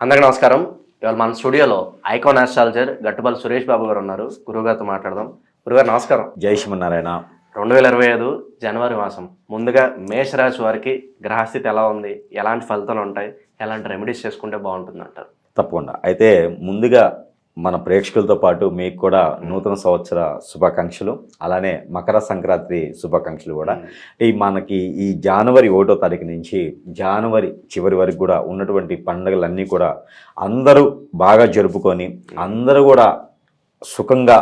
అందరికీ నమస్కారం. ఇవాళ మన స్టూడియోలో ఐకాన్ ఆస్ట్రాలజర్ గట్టుపల్లి సురేష్ బాబు గారు ఉన్నారు. గురువుగారితో మాట్లాడదాం. గురుగారు నమస్కారం. జై శ్రీమన్నారాయణ. రెండు వేల ఇరవై ఐదు జనవరి మాసం. ముందుగా మేషరాశి వారికి గ్రహస్థితి ఎలా ఉంది? ఎలాంటి ఫలితాలు ఉంటాయి? ఎలాంటి రెమెడీస్ చేసుకుంటే బాగుంటుంది అంటారు తప్పకుండా. అయితే ముందుగా మన ప్రేక్షకులతో పాటు మీకు కూడా నూతన సంవత్సర శుభాకాంక్షలు అలానే మకర సంక్రాంతి శుభాకాంక్షలు కూడా. ఈ మనకి ఈ జనవరి ఒకటో తారీఖు నుంచి జనవరి చివరి వరకు కూడా ఉన్నటువంటి పండుగలన్నీ కూడా అందరూ బాగా జరుపుకొని అందరూ కూడా సుఖంగా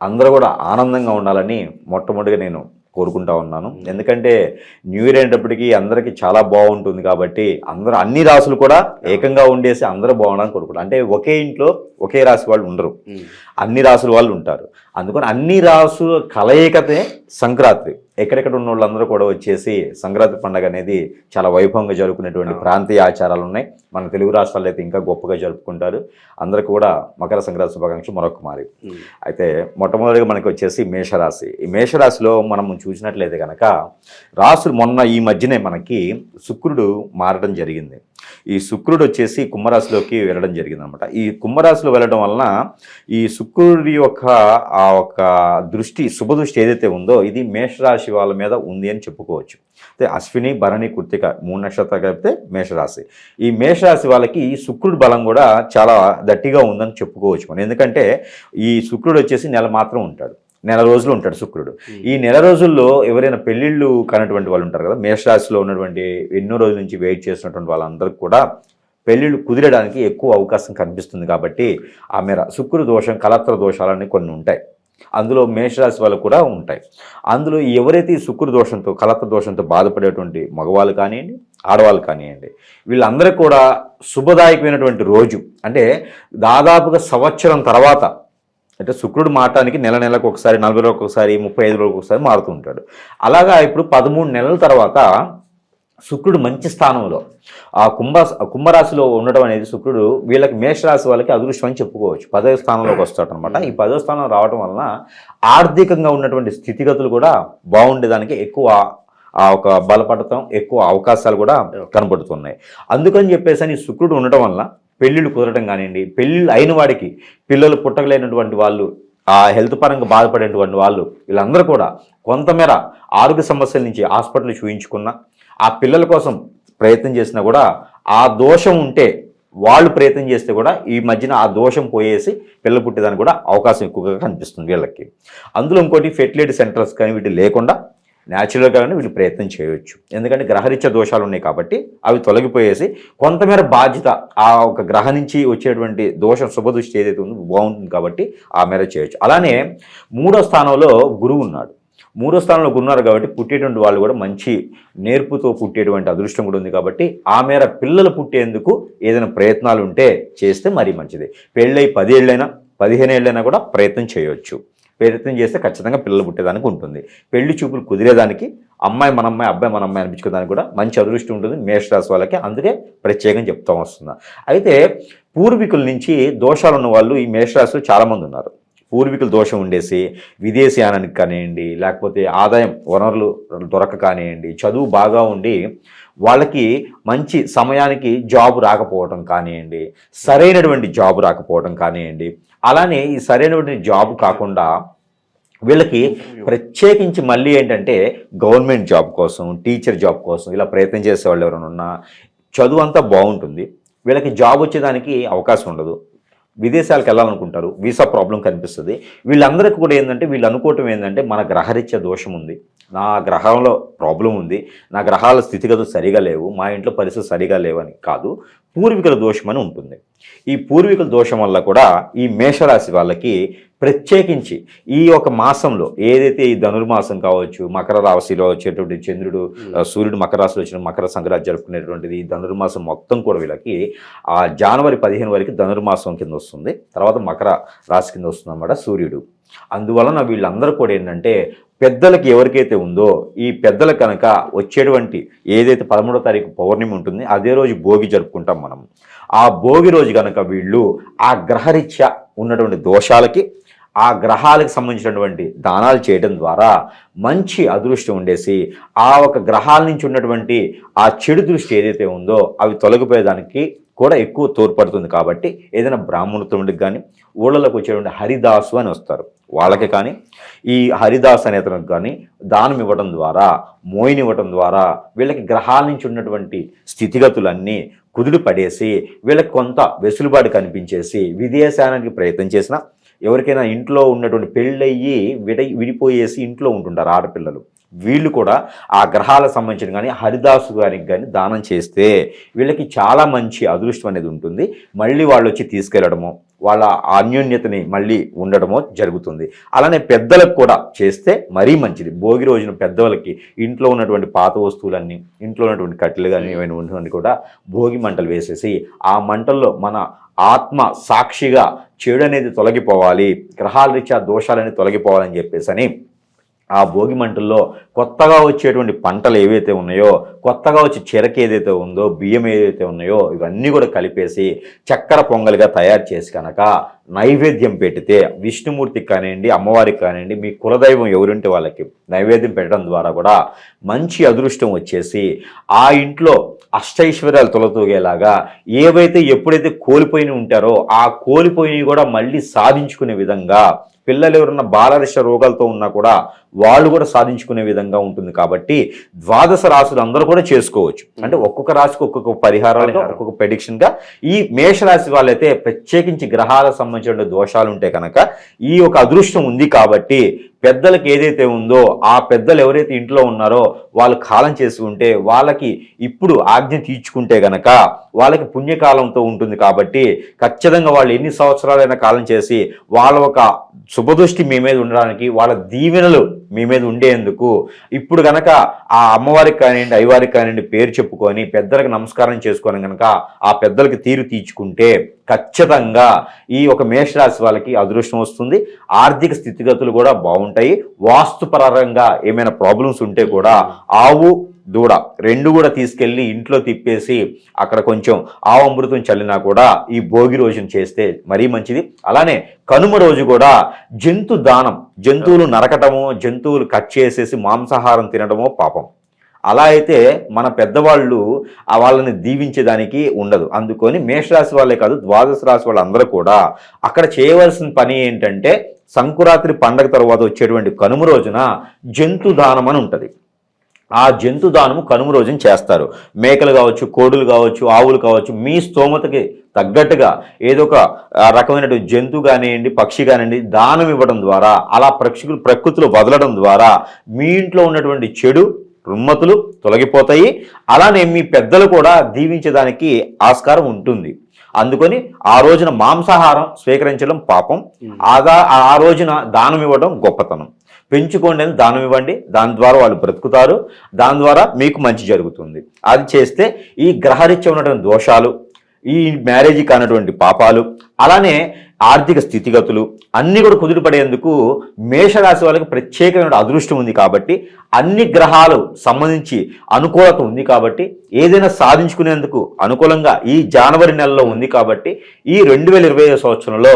అందరూ కూడా ఆనందంగా ఉండాలని మొట్టమొదటిగా నేను కోరుకుంటా ఉన్నాను. ఎందుకంటే న్యూ ఇయర్ అయినప్పటికీ అందరికీ చాలా బాగుంటుంది కాబట్టి అందరూ అన్ని రాసులు కూడా ఏకంగా ఉండేసి అందరూ బాగుండాలని కోరుకుంటారు అంటే ఒకే ఇంట్లో ఒకే రాశి వాళ్ళు ఉండరు. అన్ని రాసుల వాళ్ళు ఉంటారు. అందుకని అన్ని రాసుల కలయికతే సంక్రాంతి. ఎక్కడెక్కడ ఉన్న వాళ్ళందరూ కూడా వచ్చేసి సంక్రాంతి పండుగ అనేది చాలా వైభవంగా జరుపుకునేటువంటి ప్రాంతీయ ఆచారాలు ఉన్నాయి. మన తెలుగు రాష్ట్రాల్లో అయితే ఇంకా గొప్పగా జరుపుకుంటారు. అందరికి కూడా మకర సంక్రాంతి శుభాకాంక్షలు మరొక మారి అయితే మొట్టమొదటిగా మనకి వచ్చేసి మేషరాశి. ఈ మేషరాశిలో మనం చూసినట్లయితే కనుక రాసులు మొన్న ఈ మధ్యనే మనకి శుక్రుడు మారడం జరిగింది. ఈ శుక్రుడు వచ్చేసి కుంభరాశిలోకి వెళ్ళడం జరిగింది అనమాట ఈ కుంభరాశిలో వెళ్ళడం వలన ఈ శుక్రుడి యొక్క ఆ ఒక దృష్టి శుభ దృష్టి ఏదైతే ఉందో ఇది మేషరాశి వాళ్ళ మీద ఉంది అని చెప్పుకోవచ్చు. అయితే అశ్విని భరణి కృతిక మూడు నక్షత్రాలు కలిపితే మేషరాశి. ఈ మేషరాశి వాళ్ళకి శుక్రుడి బలం కూడా చాలా దట్టిగా ఉందని చెప్పుకోవచ్చు మనం. ఎందుకంటే ఈ శుక్రుడు వచ్చేసి నెల మాత్రం ఉంటాడు. నెల రోజులు ఉంటాడు శుక్రుడు. ఈ నెల రోజుల్లో ఎవరైనా పెళ్ళిళ్ళు కానటువంటి వాళ్ళు ఉంటారు కదా మేషరాశిలో ఉన్నటువంటి ఎన్నో రోజుల నుంచి వెయిట్ చేసినటువంటి వాళ్ళందరికీ కూడా పెళ్ళిళ్ళు కుదిరడానికి ఎక్కువ అవకాశం కనిపిస్తుంది కాబట్టి ఆ మేర శుక్రుడు దోషం కలత్ర దోషాలని కొన్ని ఉంటాయి. అందులో మేషరాశి వాళ్ళు కూడా ఉంటాయి. అందులో ఎవరైతే ఈ శుక్రు దోషంతో కలత్ర దోషంతో బాధపడేటువంటి మగవాళ్ళు కానివ్వండి ఆడవాళ్ళు కానివ్వండి వీళ్ళందరూ కూడా శుభదాయకమైనటువంటి రోజు. అంటే దాదాపుగా సంవత్సరం తర్వాత అంటే శుక్రుడు మారటానికి నెల నెలకు ఒకసారి నలభై రోజులకు ఒకసారి ముప్పై ఐదు రోజులకు ఒకసారి మారుతూ ఉంటాడు. అలాగా ఇప్పుడు పదమూడు నెలల తర్వాత శుక్రుడు మంచి స్థానంలో. ఆ కుంభ కుంభరాశిలో ఉండడం అనేది శుక్రుడు వీళ్ళకి మేషరాశి వాళ్ళకి అదృష్టం అని చెప్పుకోవచ్చు. పదవ స్థానంలోకి వస్తాడు అనమాట ఈ పదవ స్థానం రావడం వలన ఆర్థికంగా ఉన్నటువంటి స్థితిగతులు కూడా బాగుండేదానికి ఎక్కువ ఆ ఒక బలపడటం ఎక్కువ అవకాశాలు కూడా కనబడుతున్నాయి. అందుకని చెప్పేసి అని శుక్రుడు ఉండటం వలన పెళ్ళిళ్ళు కుదరడం కానివ్వండి పెళ్ళిళ్ళు అయిన వాడికి పిల్లలు పుట్టగలేనటువంటి వాళ్ళు ఆ హెల్త్ పరంగా బాధపడేటువంటి వాళ్ళు వీళ్ళందరూ కూడా కొంతమేర ఆరోగ్య సమస్యల నుంచి హాస్పిటల్ చూయించుకున్నా ఆ పిల్లల కోసం ప్రయత్నం చేసినా కూడా ఆ దోషం ఉంటే వాళ్ళు ప్రయత్నం చేస్తే కూడా ఈ మధ్యన ఆ దోషం పోయేసి పిల్ల పుట్టేదానికి కూడా అవకాశం ఎక్కువగా కనిపిస్తుంది వీళ్ళకి. అందులో ఇంకోటి ఫెర్టిలిటీ సెంటర్స్ కానీ వీటి లేకుండా న్యాచురల్గానే వీళ్ళు ప్రయత్నం చేయవచ్చు ఎందుకంటే గ్రహరీత్య దోషాలు ఉన్నాయి కాబట్టి అవి తొలగిపోయేసి కొంతమేర బాధ్యత ఆ ఒక గ్రహ నుంచి వచ్చేటువంటి దోషం శుభదృష్టి ఏదైతే ఉందో బాగుంటుంది కాబట్టి ఆ మేర చేయొచ్చు. అలానే మూడో స్థానంలో గురువు ఉన్నాడు. మూడో స్థానంలో ఉన్నారు కాబట్టి పుట్టేటువంటి వాళ్ళు కూడా మంచి నేర్పుతో పుట్టేటువంటి అదృష్టం కూడా ఉంది కాబట్టి ఆ మేర పిల్లలు పుట్టేందుకు ఏదైనా ప్రయత్నాలు ఉంటే చేస్తే మరీ మంచిది. పెళ్ళై పదేళ్ళైనా పదిహేను ఏళ్ళైనా కూడా ప్రయత్నం చేయవచ్చు ప్రయత్నం చేస్తే ఖచ్చితంగా పిల్లలు పుట్టేదానికి ఉంటుంది. పెళ్ళి చూపులు కుదిరేదానికి అమ్మాయి మన అమ్మాయి అబ్బాయి మన అమ్మాయి అనిపించుకోవడానికి కూడా మంచి అదృష్టం ఉంటుంది మేషరాశి వాళ్ళకి. అందుకే ప్రత్యేకం చెప్తాం వస్తుంది అయితే పూర్వీకుల నుంచి దోషాలు ఉన్న వాళ్ళు ఈ మేషరాశిలో చాలామంది ఉన్నారు. పూర్వీకుల దోషం ఉండేసి విదేశీయానానికి కానివ్వండి లేకపోతే ఆదాయం వనరులు దొరక కానివ్వండి చదువు బాగా ఉండి వాళ్ళకి మంచి సమయానికి జాబ్ రాకపోవడం కానివ్వండి సరైనటువంటి జాబ్ రాకపోవడం కానివ్వండి అలానే ఈ సరైనటువంటి జాబ్ కాకుండా వీళ్ళకి ప్రత్యేకించి మళ్ళీ ఏంటంటే గవర్నమెంట్ జాబ్ కోసం టీచర్ జాబ్ కోసం ఇలా ప్రయత్నం చేసే వాళ్ళు ఎవరైనా ఉన్నా చదువు అంతా బాగుంటుంది. వీళ్ళకి జాబ్ వచ్చేదానికి అవకాశం ఉండదు. విదేశాలకు వెళ్ళాలనుకుంటారు వీసా ప్రాబ్లం కనిపిస్తుంది. వీళ్ళందరికీ కూడా ఏంటంటే వీళ్ళు అనుకోవటం ఏంటంటే మన గ్రహరీత్య దోషం ఉంది. నా గ్రహంలో ప్రాబ్లం ఉంది. నా గ్రహాల స్థితిగతులు సరిగా లేవు. మా ఇంట్లో పరిస్థితులు సరిగా లేవని కాదు. పూర్వీకుల దోషం అని ఉంటుంది. ఈ పూర్వీకుల దోషం వల్ల కూడా ఈ మేషరాశి వాళ్ళకి ప్రత్యేకించి ఈ ఒక మాసంలో ఏదైతే ఈ ధనుర్మాసం కావచ్చు మకర రాశిలో వచ్చేటువంటి చంద్రుడు సూర్యుడు మకర రాశిలో వచ్చిన మకర సంక్రాంతి జరుపుకునేటువంటిది ఈ ధనుర్మాసం మొత్తం కూడా వీళ్ళకి ఆ జనవరి పదిహేను వరకు ధనుర్మాసం కింద వస్తుంది. తర్వాత మకర రాశి కింద వస్తుంది అన్నమాట సూర్యుడు. అందువలన వీళ్ళందరూ కూడా ఏంటంటే పెద్దలకి ఎవరికైతే ఉందో ఈ పెద్దలు కనుక వచ్చేటువంటి ఏదైతే పదమూడో తారీఖు పౌర్ణమి ఉంటుంది అదే రోజు భోగి జరుపుకుంటాం మనం. ఆ భోగి రోజు కనుక వీళ్ళు ఆ గ్రహరీత్యా ఉన్నటువంటి దోషాలకి ఆ గ్రహాలకు సంబంధించినటువంటి దానాలు చేయడం ద్వారా మంచి అదృష్టం ఉండేసి ఆ ఒక గ్రహాల నుంచి ఉన్నటువంటి ఆ చెడు దృష్టి ఏదైతే ఉందో అవి తొలగిపోయేదానికి కూడా ఎక్కువ తోడ్పడుతుంది కాబట్టి ఏదైనా బ్రాహ్మణుడికి కానీ ఊళ్ళలోకి వచ్చేటువంటి హరిదాసు అని వస్తారు. వాళ్ళకి కానీ ఈ హరిదాస్ అనే అతనికి కానీ దానం ఇవ్వడం ద్వారా మోయిని ఇవ్వడం ద్వారా వీళ్ళకి గ్రహాల నుంచి ఉన్నటువంటి స్థితిగతులన్నీ కుదుడు పడేసి వీళ్ళకి కొంత వెసులుబాటు కనిపించేసి విదేశానికి ప్రయత్నం చేసిన ఎవరికైనా ఇంట్లో ఉన్నటువంటి పెళ్ళయ్యి విడ విడిపోయేసి ఇంట్లో ఉంటుంటారు ఆడపిల్లలు. వీళ్ళు కూడా ఆ గ్రహాలకు సంబంధించిన కానీ హరిదాసు గారికి కానీ దానం చేస్తే వీళ్ళకి చాలా మంచి అదృష్టం అనేది ఉంటుంది. మళ్ళీ వాళ్ళు వచ్చి తీసుకెళ్ళడము వాళ్ళ అన్యోన్యతని మళ్ళీ ఉండడమో జరుగుతుంది. అలానే పెద్దలకు కూడా చేస్తే మరీ మంచిది. భోగి రోజున పెద్దవాళ్ళకి ఇంట్లో ఉన్నటువంటి పాత వస్తువులన్నీ ఇంట్లో ఉన్నటువంటి కట్టెలు కానీ ఏమైనా ఉన్నటువంటి కూడా భోగి మంటలు వేసేసి ఆ మంటల్లో మన ఆత్మ సాక్షిగా చెడు అనేది తొలగిపోవాలి గ్రహాల రీత్యా దోషాలన్నీ తొలగిపోవాలని చెప్పేసి అని ఆ భోగి మంటల్లో కొత్తగా వచ్చేటువంటి పంటలు ఏవైతే ఉన్నాయో కొత్తగా వచ్చే చెరక ఏదైతే ఉందో బియ్యం ఏదైతే ఉన్నాయో ఇవన్నీ కూడా కలిపేసి చక్కెర పొంగల్గా తయారు చేసి కనుక నైవేద్యం పెడితే విష్ణుమూర్తికి కానివ్వండి అమ్మవారికి కానివ్వండి మీ కులదైవం ఎవరుంటే వాళ్ళకి నైవేద్యం పెట్టడం ద్వారా కూడా మంచి అదృష్టం వచ్చేసి ఆ ఇంట్లో అష్టైశ్వర్యాలు తొలతూగేలాగా ఏవైతే ఎప్పుడైతే కోల్పోయి ఉంటారో ఆ కోల్పోయినవి కూడా మళ్ళీ సాధించుకునే విధంగా పిల్లలు ఎవరన్నా బాలరిష రోగాలతో ఉన్నా కూడా వాళ్ళు కూడా సాధించుకునే విధంగా ఉంటుంది కాబట్టి ద్వాదశ రాశులు అందరూ కూడా చేసుకోవచ్చు అంటే ఒక్కొక్క రాశికి ఒక్కొక్క పరిహారాలుగా పరిహారం. ఒక్కొక్క prediction గా ఈ మేషరాశి వాళ్ళైతే ప్రత్యేకించి గ్రహాలకు సంబంధించిన దోషాలు ఉంటే కనుక ఈ ఒక అదృష్టం ఉంది కాబట్టి పెద్దలకు ఏదైతే ఉందో ఆ పెద్దలు ఎవరైతే ఇంట్లో ఉన్నారో వాళ్ళు కాలం చేసి ఉంటే వాళ్ళకి ఇప్పుడు ఆజ్ఞ తీర్చుకుంటే గనక వాళ్ళకి పుణ్యకాలంతో ఉంటుంది కాబట్టి ఖచ్చితంగా వాళ్ళు ఎన్ని సంవత్సరాలైనా కాలం చేసి వాళ్ళ ఒక శుభదృష్టి మీ మీద ఉండడానికి వాళ్ళ దీవెనలు మీ మీద ఉండేందుకు ఇప్పుడు గనక ఆ అమ్మవారికి కానివ్వండి అయ్యవారికి కానివ్వండి పేరు చెప్పుకొని పెద్దలకు నమస్కారం చేసుకొని గనక ఆ పెద్దలకి తీరు తీర్చుకుంటే ఖచ్చితంగా ఈ ఒక మేషరాశి వాళ్ళకి అదృష్టం వస్తుంది. ఆర్థిక స్థితిగతులు కూడా బాగుంటాయి. వాస్తుపరంగా ఏమైనా ప్రాబ్లమ్స్ ఉంటే కూడా ఆవు దూడ రెండు కూడా తీసుకెళ్ళి ఇంట్లో తిప్పేసి అక్కడ కొంచెం ఆవమృతం అమృతం చల్లినా కూడా ఈ భోగి రోజున చేస్తే మరీ మంచిది. అలానే కనుమ రోజు కూడా జంతు దానం జంతువులు నరకటము జంతువులు కట్ చేసేసి మాంసాహారం తినడమో పాపం. అలా అయితే మన పెద్దవాళ్ళు వాళ్ళని దీవించేదానికి ఉండదు. అందుకొని మేషరాశి వాళ్ళే కాదు ద్వాదశ రాశి వాళ్ళందరూ కూడా అక్కడ చేయవలసిన పని ఏంటంటే సంకురాత్రి పండగ తర్వాత వచ్చేటువంటి కనుమ రోజున జంతు దానం అని ఉంటుంది. ఆ జంతు దానము కనుమ రోజున చేస్తారు. మేకలు కావచ్చు కోడులు కావచ్చు ఆవులు కావచ్చు మీ స్తోమతకి తగ్గట్టుగా ఏదో ఒక రకమైనటువంటి జంతువు కానివ్వండి పక్షి కానివ్వండి దానం ఇవ్వడం ద్వారా అలా ప్రక్షులు ప్రకృతిలో వదలడం ద్వారా మీ ఇంట్లో ఉన్నటువంటి చెడు రుమ్మతులు తొలగిపోతాయి. అలానే మీ పెద్దలు కూడా దీవించడానికి ఆస్కారం ఉంటుంది. అందుకొని ఆ రోజున మాంసాహారం స్వీకరించడం పాపం. ఆదా ఆ రోజున దానం ఇవ్వడం గొప్పతనం. పెంచుకోండి అని దానం ఇవ్వండి. దాని ద్వారా వాళ్ళు బ్రతుకుతారు. దాని ద్వారా మీకు మంచి జరుగుతుంది. అది చేస్తే ఈ గ్రహరీత్య ఉన్నటువంటి దోషాలు ఈ మ్యారేజ్ కానటువంటి పాపాలు అలానే ఆర్థిక స్థితిగతులు అన్నీ కూడా కుదురుపడేందుకు మేషరాశి వాళ్ళకి ప్రత్యేకమైన అదృష్టం ఉంది కాబట్టి అన్ని గ్రహాలు సంబంధించి అనుకూలత ఉంది కాబట్టి ఏదైనా సాధించుకునేందుకు అనుకూలంగా ఈ జనవరి నెలలో ఉంది కాబట్టి ఈ రెండు వేల ఇరవై సంవత్సరంలో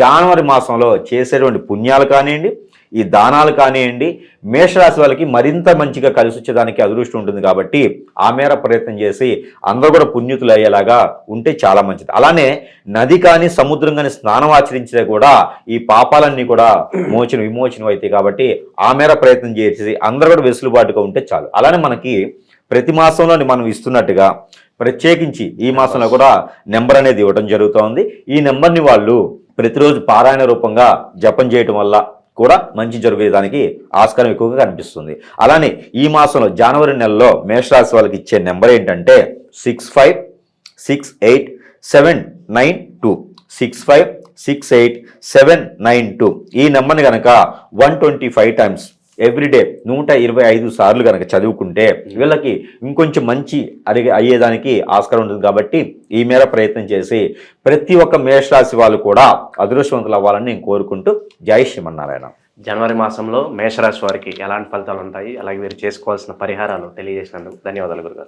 జనవరి మాసంలో చేసేటువంటి పుణ్యాలు కానివ్వండి ఈ దానాలు కానివ్వండి మేషరాశి వాళ్ళకి మరింత మంచిగా కలిసి వచ్చేదానికి అదృష్టం ఉంటుంది కాబట్టి ఆ మేర ప్రయత్నం చేసి అందరూ కూడా పుణ్యుతులు అయ్యేలాగా ఉంటే చాలా మంచిది. అలానే నది కానీ సముద్రం కానీ స్నానం ఆచరించిన కూడా ఈ పాపాలన్నీ కూడా మోచన విమోచనం అవుతాయి కాబట్టి ఆ మేర ప్రయత్నం చేసి అందరూ కూడా వెసులుబాటుగా ఉంటే చాలు. అలానే మనకి ప్రతి మాసంలో మనం ఇస్తున్నట్టుగా ప్రత్యేకించి ఈ మాసంలో కూడా నెంబర్ అనేది ఇవ్వడం జరుగుతోంది. ఈ నెంబర్ని వాళ్ళు ప్రతిరోజు పారాయణ రూపంగా జపం చేయటం వల్ల కూడా మంచి జరిగేదానికి ఆస్కారం ఎక్కువగా కనిపిస్తుంది. అలానే ఈ మాసంలో జనవరి నెలలో మేషరాశి వాళ్ళకి ఇచ్చే నెంబర్ ఏంటంటే six five six eight seven nine two. Six five six eight seven nine two. ఈ నెంబర్ని కనుక one twenty five times everyday నూట ఇరవై ఐదు సార్లు కనుక చదువుకుంటే వీళ్ళకి ఇంకొంచెం మంచి అడిగే అయ్యేదానికి ఆస్కారం ఉంటుంది కాబట్టి ఈ మేర ప్రయత్నం చేసి ప్రతి ఒక్క మేషరాశి వాళ్ళు కూడా అదృష్టవంతులు అవ్వాలని నేను కోరుకుంటూ జై శ్రీమన్నారాయణ. జనవరి మాసంలో మేషరాశి వారికి ఎలాంటి ఫలితాలు ఉంటాయి? అలాగే వీరు చేసుకోవాల్సిన పరిహారాలు తెలియజేసినందుకు ధన్యవాదాలు గురుగారు.